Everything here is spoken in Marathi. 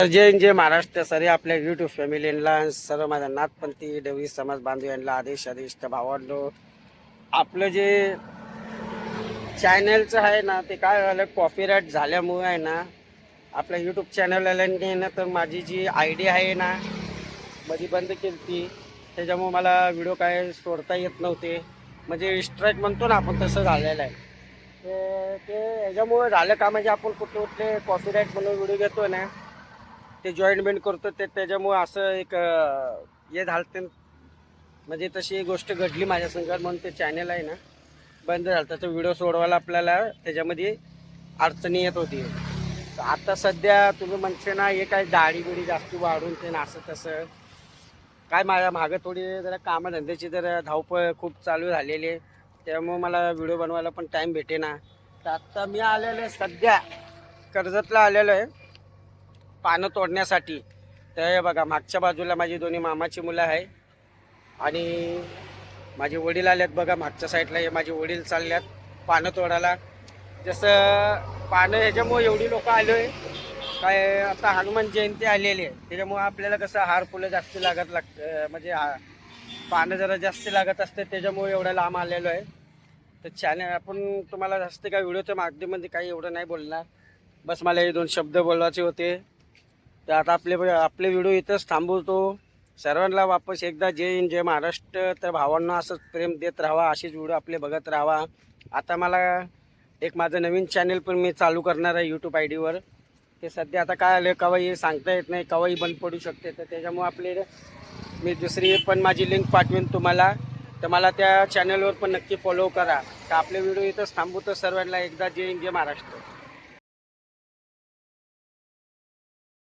तर जय जय महाराष्ट्र. सर आपल्या युट्यूब फॅमिलीला सर्व माझ्या नाथपंथी डवी समाज बांधव यांना आदेश आदेश तर भावांनो आपलं जे चॅनलचं आहे ना ते काय झालं कॉपीराईट झाल्यामुळे आहे ना आपल्या यूट्यूब चॅनलवाल्यांनी ना तर माझी जी आय डी आहे ना माझी बंद केली ती त्याच्यामुळे मला व्हिडिओ काय सोडता येत नव्हते. म्हणजे स्ट्राईक म्हणतो ना आपण तसं झालेलं आहे. ते याच्यामुळे झालं का म्हणजे आपण कुठले कुठले कॉपीराईट म्हणून व्हिडिओ घेतो ना ते जॉईंटमेंट करतो ते त्याच्यामुळे असं एक हे झालं ते म्हणजे तशी एक गोष्ट घडली माझ्या संघात म्हणून ते चॅनल आहे ना बंद झालं तर व्हिडिओ सोडवायला आपल्याला त्याच्यामध्ये अडचणी येत होती. तर आता सध्या तुम्ही म्हणते ना हे काय दाढी बिडी जास्त वाढून ते ना असं तसं. काय माझ्या मागं थोडी जरा कामधंद्याची जरा धावपळ खूप चालू झालेली आहे. त्यामुळे मला व्हिडिओ बनवायला पण टाईम भेटे ना तर आत्ता मी आलेलो आहे सध्या. कर्जतला आलेलो आहे. पानं तोडण्यासाठी. तर हे बघा मागच्या बाजूला माझी दोन्ही मामाची मुलं आहे. आणि माझे वडील आल्यात बघा मागच्या साईडला हे माझे वडील चालल्यात पानं तोडायला. जसं पानं ह्याच्यामुळे एवढी लोक आलो आहे काय आता हनुमान जयंती आलेली आहे. त्याच्यामुळं आपल्याला कसं हार फुलं जास्त लागत लाग म्हणजे हा पानं जरा जास्त लागत असते त्याच्यामुळे एवढं लांब आलेलो आहे. तर चॅनल आपण तुम्हाला जास्त काय व्हिडिओच्या माध्यमामध्ये काही एवढं नाही बोलणार. बस मला हे दोन शब्द बोलवायचे होते. तर आता आपले आपले व्हिडिओ इथंच थांबवतो. सर्वांना वापस एकदा जय हिंद जय महाराष्ट्र. तर भावांना असंच प्रेम देत राहावा असेच व्हिडिओ आपले बघत राहावा आता मला एक माझं नवीन चॅनल पण मी चालू करणार आहे यूट्यूब आय डीवर ते सध्या आता काय आलं केव्हाही सांगता येत नाही केव्हाही बंद पडू शकते. तर त्याच्यामुळे आपले मी दुसरी पण माझी लिंक पाठवेन तुम्हाला. तर मला त्या चॅनलवर पण नक्की फॉलो करा. तर आपले व्हिडिओ इथंच थांबवतो सर्वांना एकदा जय हिंद जय महाराष्ट्र.